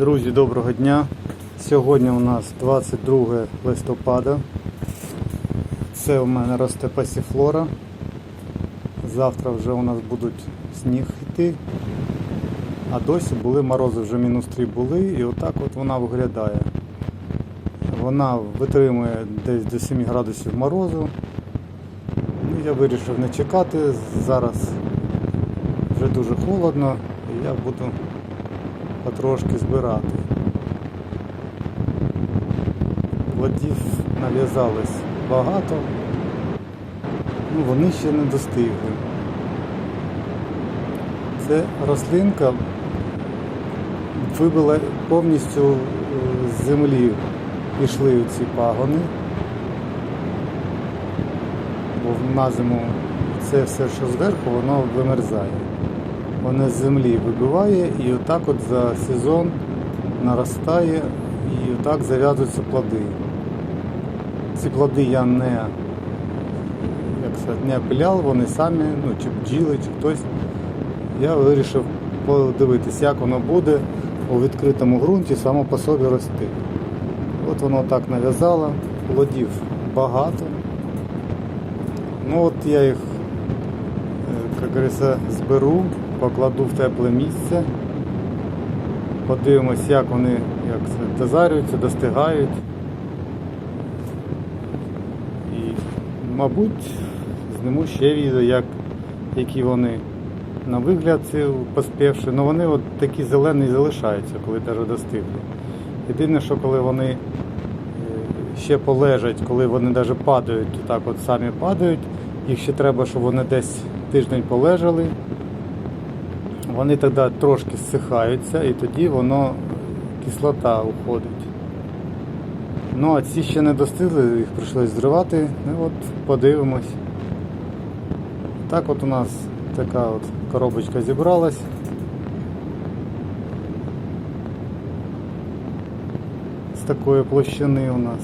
Друзі, доброго дня. Сьогодні у нас 22 листопада. Це у мене росте пасіфлора. Завтра вже у нас будуть сніг йти. А досі були морози, вже мінус 3 були, і отак от вона виглядає. Вона витримує десь до 7 градусів морозу. Ну, я вирішив не чекати. Зараз вже дуже холодно і я буду потрошки збирати. Плодів нав'язалось багато, ну вони ще не достигли. Це рослинка вибила повністю е, з землі пішли ці пагони, бо на зиму це все, що зверху, воно вимерзає. Воно з землі вибиває і отак от за сезон наростає і отак зав'язуються плоди. Ці плоди я не, як сказати, не пиляв, вони самі, ну, чи бджіли, чи хтось. Я вирішив подивитись, як воно буде у відкритому ґрунті само по собі рости. От воно так нав'язало, плодів багато. Ну от я їх, е, як говориться, зберу, покладу в тепле місце. Подивимось, як вони як дозарюються, достигають. І, мабуть, зніму ще відео, як, які вони на вигляд ці поспівши. Ну вони от такі зелені залишаються, коли навіть достигли. Єдине, що коли вони е, ще полежать, коли вони навіть падають, так от самі падають, їх ще треба, щоб вони десь тиждень полежали. Вони тоді трошки зсихаються і тоді воно кислота уходить. Ну а ці ще не достигли, їх прийшлось зривати. Ну от подивимось. Так от у нас така от коробочка зібралась. З такої площини у нас.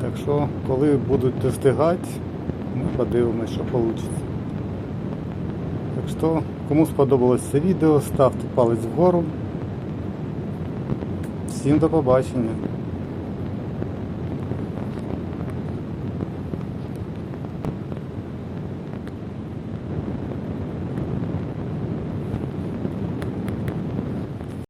Так що, коли будуть достигати, ми подивимось, що вийде. Що, кому сподобалось це відео, ставте палець вгору. Всім до побачення.